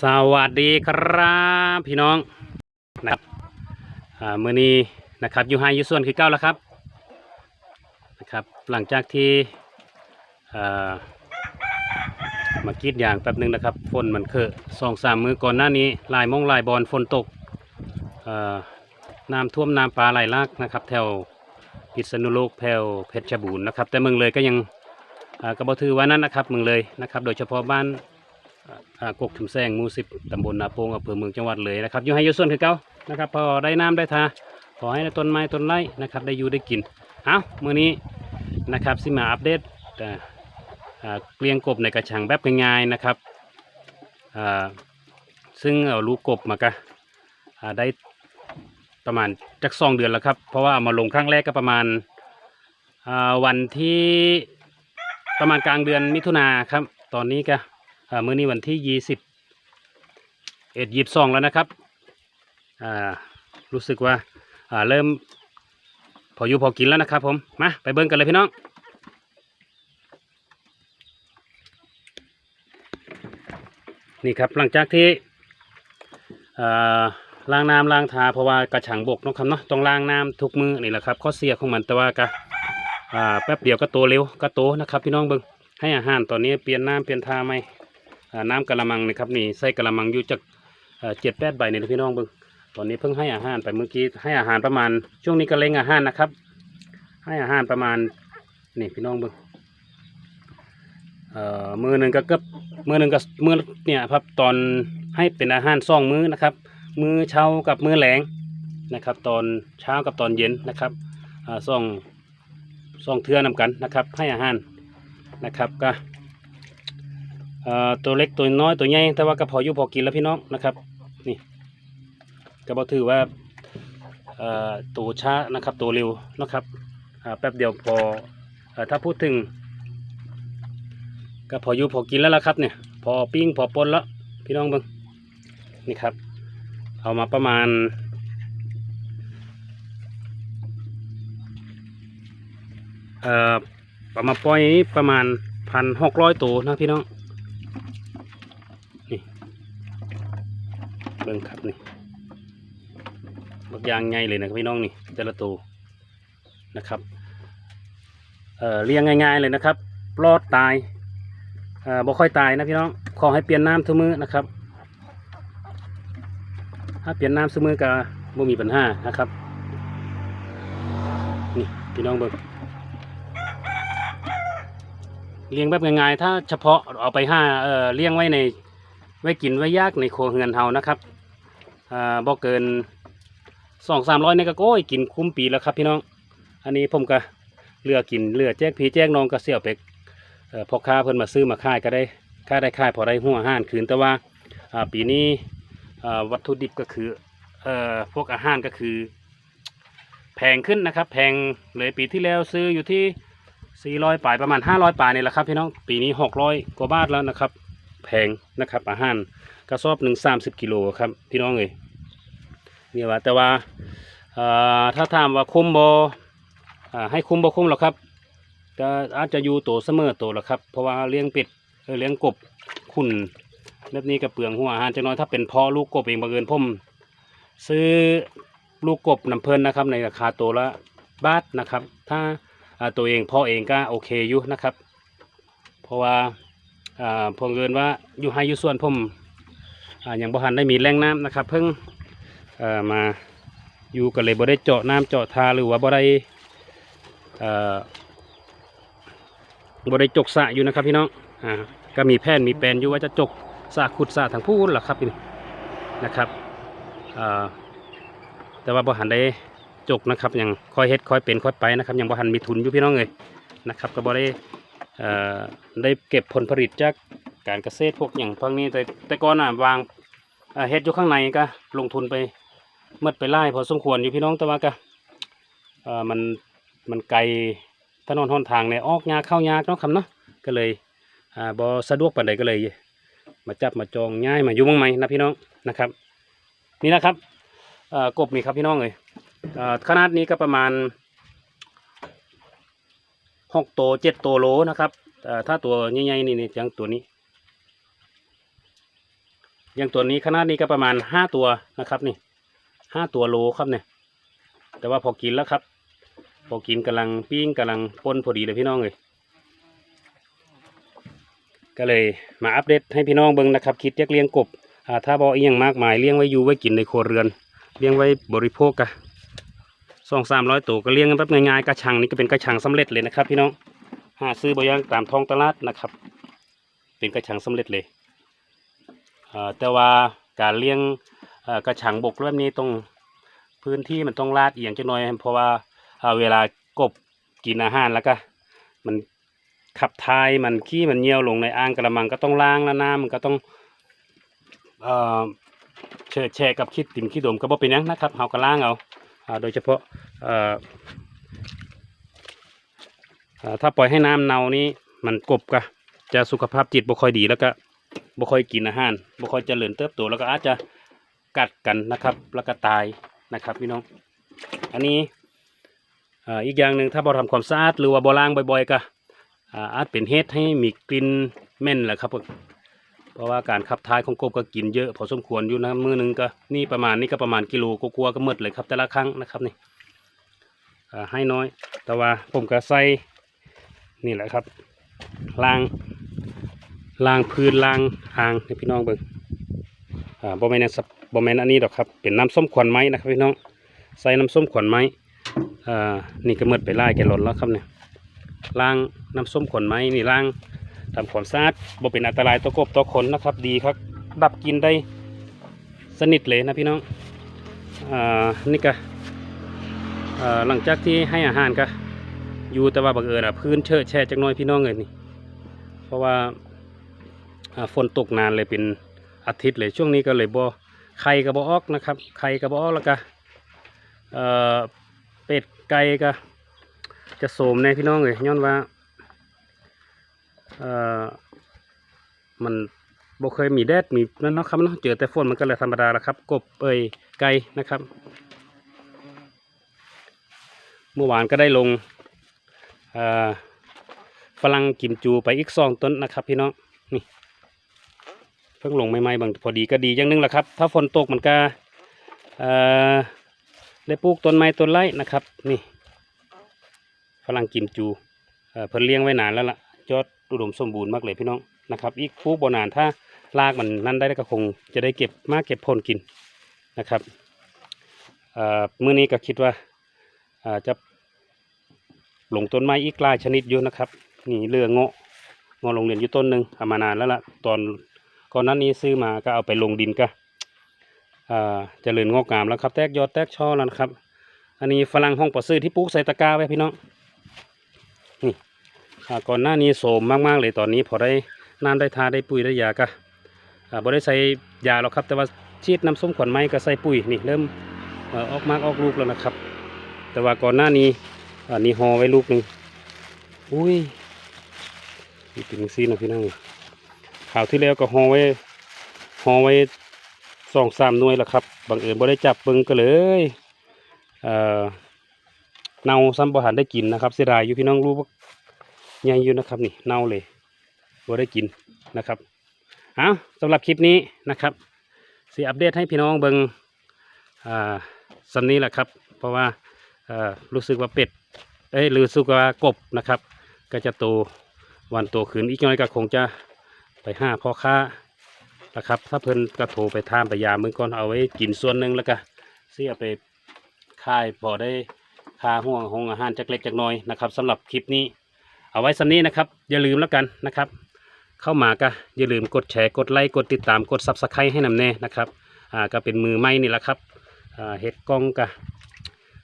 สวัสดีครับพี่น้องนะครับมื่อนี้นะครับยูไฮยูส่วนคือเก้าแล้วครับนะครับหลังจากที่มากีดยางแป๊บหนึ่งนะครับฝนมันเคอะสองสามมือก่อนหน้านี้ลายมงลายบอลฝนตกน้ำท่วมน้ำปลาไหลลากนะครับ แถวพิษณุโลกแถวเพชรบูรณ์นะครับ แต่เมืองเลยก็ยังกระบถือว่านั้นนะครับเมืองเลยนะครับ โดยเฉพาะบ้าน อ่ากกถุมแซงหมู่สิบตำบลนาโปงอำเภอเมืองจังหวัดเลยนะครับอยู่ให้ยุส่วนคือเก่านะครับพอได้น้ำได้ทาขอให้ต้นไม้ต้นไร่นะครับได้อยู่ได้กินเอามื้อนี้นะครับสิมาอัปเดตเกลียงกบในกระชังแบบง่ายๆนะครับซึ่งเอาลูกกบมากะได้ประมาณจักสองเดือนแล้วครับ เพราะว่ามาลงครั้งแรกก็ประมาณวันที่ประมาณกลางเดือนมิถุนาครับ ตอนนี้ก็ มื้อนี้วันที่ยี่สิบเอ็ดยี่สองแล้วนะครับอ่ารู้สึกว่าาเริ่มพออยู่พอกินแล้วนะครับผม มาไปเบิ้งกันเลยพี่น้องนี่ครับหลังจากที่อ่าล้างน้ำล้างทาเพราะว่ากระชังบกเนาะครับเนาะต้องล้างน้ำทุกมือนี่แหละครับข้อเสียของมันแต่ว่าก็อ่าแป๊บเดียวก็โตเร็วก็โตนะครับ พี่น้องเบิ้งให้อาหารตอนนี้เปลี่ยนน้ำเปลี่ยนทาไหม น้ำกะละมังนะครับนี่ใส่กะละมังอยู่จากเจ็ดแปดใบนี่พี่น้องเบิ่งตอนนี้เพิ่งให้อาหารไปเมื่อกี้ให้อาหารประมาณ ช่วงนี้ก็เล็งอาหารนะครับ ให้อาหารประมาณนี่พี่น้องเบิ่งมือหนึ่งก็เกือบมือหนึ่งก็มือเนี่ยครับตอนให้เป็นอาหารสองมื้อนะครับ มื้อเช้ากับมื้อแหลงนะครับ ตอนเช้ากับตอนเย็นนะครับอ่องสองเทือนำกันนะครับ ให้อาหารนะครับก็ ตัวเล็กตัวน้อยตัวใหญ่แต่ว่าก็พออยู่พอกินแล้วพี่น้องนะครับนี่ก็บอถือว่าตัวช้านะครับตัวเร็วนะครับแป๊บเดียวพออถ้าพูดถึงก็พออยู่พอกินแล้วละครับเนี่ยพอปิ้งพอปนแล้วพี่น้องเบิ่งนี่ครับ เอามาประมาณเอ่อประมาณปล่อยนี้ประมาณพันหกร้อยตัวนะพี่น้อง เบิ่งครับนี่บักยางไงเลยนะครับพี่น้องนี่แต่ละตัวนะครับเอ่อเลี้ยงง่ายๆเลยนะครับปลอดตายเอ่อบ่ค่อยตายนะพี่น้องขอให้เปลี่ยนน้ำทุกมื้อนะครับ ถ้าเปลี่ยนน้ำทุกมื้อก็บ่มีปัญหานะครับนี่พี่น้องเบิ่งเลี้ยงแบบง่ายๆถ้าเฉพาะเอาไปห้าเอ่อเลี้ยงไว้ในไว้กินไว้ยากในโคเฮือนเฮานะครับ อ่าบ่เกินสองสามร้อยนี่ก็โก้ยกินคุ้มปีแล้วครับพี่น้อง อันนี้ผมก็เลือกกินเลือกแจกพีแจกน้องก็เสี่ยวไปเอ่อพ่อค้าเพิ่นมาซื้อมาขายก็ได้ค่าได้ค่ายพอได้หัวอาหารคืนแต่ว่าอ่าปีนี้อ่าวัตถุดิบก็คือเอ่อพวกอาหารก็คือ แพงขึ้นนะครับ แพงเลยปีที่แล้วซื้ออยู่ที่ 400ปลายประมาณ 500ปลายนี่แหละครับพี่น้องปีนี้ 600 กว่าบาทแล้วนะครับ แพงนะครับ อาหารกระสอบหนึ่งสามสิบกิโลครับพี่น้องเอ้ยนี่ว่าแต่ว่าถ้าถามว่าคุ้มบอ่าให้คุ้มบ่คุ้มหรอกครับก็อาจจะอยู่โตเสมอโตหรอกครับ เพราะว่าเลี้ยงเป็ดเเลี้ยงกบขุนแบบนี้ก็เปลืองหัวอาหารจังน้อยถ้าเป็นพ่อลูกกบเองบังเอิญผมซื้อลูกกบน้ำเพลินนะครับ ในราคาตัวละบาทนะครับ ถ้าตัวเองพ่อเองก็โอเคอยู่นะครับ เพราะว่า อ่าพอเงินว่าอยู่ให้อยู่ส่วนผมอย่างบ่หันได้มีแรงน้ำนะครับ เพิ่งมาอยู่กันเลยบ่ได้เจาะน้ำเจาะทาหรือว่าบ่ได้บ่ได้จกสะอยู่นะครับพี่น้องอ่าก็มีแผ่นมีแปลนอยู่ว่าจะจกสะขุดสะทางพูนล่ะครับนี่นะครับแต่ว่าบ่หันได้จกนะครับยังคอยเฮ็ดคอยเป็นคอยไปนะครับยังบ่หันมีทุนอยู่พี่น้องเลยนะครับก็บ่ได้ ได้เก็บผลผลิตจากการเกษตรพวกอย่างพวกนี้แต่แต่ก่อนอะวางเฮ็ดอยู่ข้างในก็ลงทุนไปเมื่อไปไล่พอสมควรอยู่พี่น้องแต่ว่าก็มันมันไกลถนนหนทางเนี่ยออกยากเข้ายากเนาะครับเนาะก็เลยอบ่สะดวกปานใดก็เลย มาจับมาจองง่ายมาอยู่เมั่งไหมนะพี่น้องนะครับ นี่นะครับกบนี่ครับพี่น้องเลยขนาดนี้ก็ประมาณ หกตัวเจ็ดตัวโลนะครับเอ่ถ้าตัวใหญ่ๆนี่นี่จังตัวนี้ อย่างตัวนี้ขนาดนี้ก็ประมาณห้าตัวนะครับนี่ห้าตัวโลครับเนี่ยแต่ว่าพอกินแล้วครับ พอกินกำลังปิ้งกำลังป่นพอดีเลยพี่น้องเลยก็เลยมาอัปเดตให้พี่น้องเบิ่งนะครับคิดอยกเลี้ยงกบอ่าถ้าบออียงมากมายเลี้ยงไว้อยู่ไว้กินในครัวเรือน เลี้ยงไว้บริโภคกะ สองสามร้อยตัวก็เลี้ยงกันแบบง่ายๆกระชังนี่ก็เป็นกระชังสำเร็จเลยนะครับพี่น้องหาซื้อบอย่างตามท้องตลาดนะครับ เป็นกระชังสำเร็จเลยอ่าแต่ว่าการเลี้ยงอ่อกระชังบกแบบนี้ต้องพื้นที่มันต้องลาดเอียงจังหน่อย เพราะว่าอ่าเวลากบกินอาหารแล้วก็มันขับถ่ายมันขี้มันเยี่ยวลงในอ่างกระมังก็ต้องล้างแล้วน้ำมันก็ต้องเอ่อเชิดแช่กับขี้ติ่มขี้ดมก็บ่เป็นยังนะครับเฮาก็ล้างเอา โดยเฉพาะถ้าปล่อยให้น้ำเน่านี้มันกบก็จะสุขภาพจิตบ่ค่อยดีแล้วก็บ่ค่อยกินอาหารบ่ค่อยเจริญเติบโตแล้วก็อาจจะกัดกันนะครับแล้วก็ตายนะครับพี่น้อง อันนี้อีกอย่างหนึ่งถ้าบ่ทำความสะอาดหรือว่าบ่ล้างบ่อยๆก็อาอาจเป็นเหตุให้มีกลิ่นเหม็นแหละครับ เพราะว่าการขับถ่ายของกบก็กินเยอะพอสมควรอยู่นะมือหนึงก็นี่ประมาณนี้ก็ประมาณกิโลกลัวก็หมดเลยครับแต่ละครั้งนะครับนี่ให้น้อย แต่ว่าผมก็ใส่นี่แหละครับลางลางพื้นลางอ่างให้พี่น้องเบิ่งอ่าบ่แมนนสับบ่แมนอันนี้ดอกครับเป็นน้ำส้มขวัญไม้นะครับพี่น้องใส่น้ำส้มขวัญไม้อ่านี่ก็หมดไปไล่แกลลอนแล้วครับเนี่ยล้างน้ำส้มขวนไม้นี่ล้าง ทำความสะอาดบ่เป็นอันตรายต่อกบต่อคนนะครับ ดีครับดับกลินได้สนิทเลยนะพี่น้องอ่านี่ก็หลังจากที่ให้อาหารก็อยู่แต่ว่าบังเอิญอะพื้นเชอะแช่จักน้อยพี่น้องเลยนี่ เพราะว่าฝนตกนานเลยเป็นอาทิตย์เลยช่วงนี้ก็เลยบ่ไข่ก็บ่ออกนะครับไข่ก็บ่ออกแล้วก็เเป็ดไก่ก็จะโสมในพี่น้องเลยย้อนว่า เอ่อมันบ่เคยมีแดดมีนั่นเนาะครับเนาะเจอแต่ฝนมันก็เลยธรรมดาละครับ กบเอ้ยไก่นะครับ เมื่อวานก็ได้ลงฝรั่งกิมจูไปอีกสองต้นนะครับพี่น้องนี่เพิ่งลงใหม่ๆบางพอดีก็ดีอย่างนึงแหละครับ ถ้าฝนตกมันก็ได้ปลูกต้นไม้ต้นไร่นะครับ นี่ฝรั่งกิมจูเอ่อเพิ่นเลี้ยงไว้นานแล้วล่ะยอด อุดมสมบูรณ์มากเลยพี่น้องนะครับ อีกปลูกบนานถ้ารากมันนั่นได้ก็คงจะได้เก็บมากเก็บผลกินนะครับเมื้อนี้ก็คิดว่าจะลงต้นไม้อีกหลายชนิดอยู่นะครับนี่เรือเงาะงาะโรงเรียนอยู่ต้นหนึ่งเอามานานแล้วล่ะตอนก่อนนั้นนี้ซื้อมาก็เอาไปลงดินก็เจริญงอกงามแล้วครับ แตกยอดแตกช่อแล้วครับ อันนี้ฝรั่งห้องปอซื้อที่ปลูกใส่ตะกร้าไว้พี่น้องนี่ ก่อนหน้านี้โสมมากๆเลยตอนนี้พอได้น้ำได้ทาได้ปุ๋ยได้ยากะบ่ได้ใส่ยาหรอกครับ แต่ว่าฉีดน้ำส้มขวัญไม้ก็ใส่ปุ๋ยนี่เริ่มออกมากออกลูกแล้วนะครับ แต่ว่าก่อนหน้านี้อันนี้ห่อไว้ลูกหนึ่งอุ้ยนี่เป็นซีนะพี่น้องข่าวที่แล้วก็ห่อไว้ห่อไว้สองสามหน่วยแล้วครับบังเอิญบ่ได้จับเบิ่งก็เลยเอ่อเน่าซ้ำบ่หันได้กินนะครับ เสียดายอยู่พี่น้องรู้ ใหญ่อยู่นะครับนี่เน่าเลยบ่ได้กินนะครับเอาสำหรับคลิปนี้นะครับสีอัปเดตให้พี่น้องเบิงอ่าสำนี้แหละครับ เพราะว่าอ่อรู้สึกว่าเป็ดเอ้ยรู้สึกว่ากบนะครับ ก็จะโตวันโตขึ้นอีกหน้อยก็คงจะไปห้าพ่อค้านะครับ ถ้าเพิ่นก็โทรไปถามไปยามมือก่อนเอาไว้กินส่วนหนึ่งแล้วก็เสียไปค่ายพอได้ค่าห่วงหงอาหารจักเล็กจักน้อยนะครับสำหรับคลิปนี้ เอาไว้สันนี้นะครับ อย่าลืมแล้วกันนะครับ เข้ามาก็อย่าลืมกดแชร์กดไลค์กดติดตามกดซับสไครต์ให้นำแน่นะครับอ่าก็เป็นมือไม้นี่แหละครับอ่าเฮ็ดกล้องกะ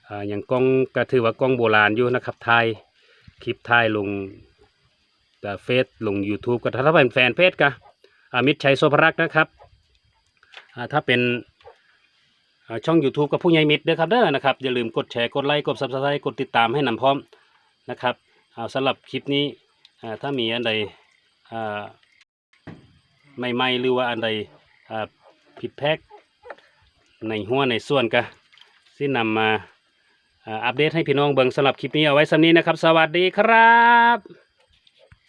อ่าอย่างกล้องก็ถือว่ากล้องโบราณอยู่นะครับถ่ายคลิปถ่ายลงเฟซลง YouTube ก็ถ้าเป็นแฟนเพจก็อามิตรชัยโสภรักษ์นะครับอ่าถ้าเป็นช่อง YouTube กับผู้ใหญ่มิตรเด้อครับเด้อนะครับอย่าลืมกดแชร์กดไลค์กด Subscribe กดติดตามให้นำพร้อมนะครับ เอาสำหรับคลิปนี้ถ้ามีอันใดอ่าใหม่ๆหรือว่าอันใดผิดแพกในหัวในส่วนก็สินำมาอ่าอัปเดตให้พี่น้องเบิ่งสำหรับคลิปนี้เอาไว้สำนี้นะครับ สวัสดีครับ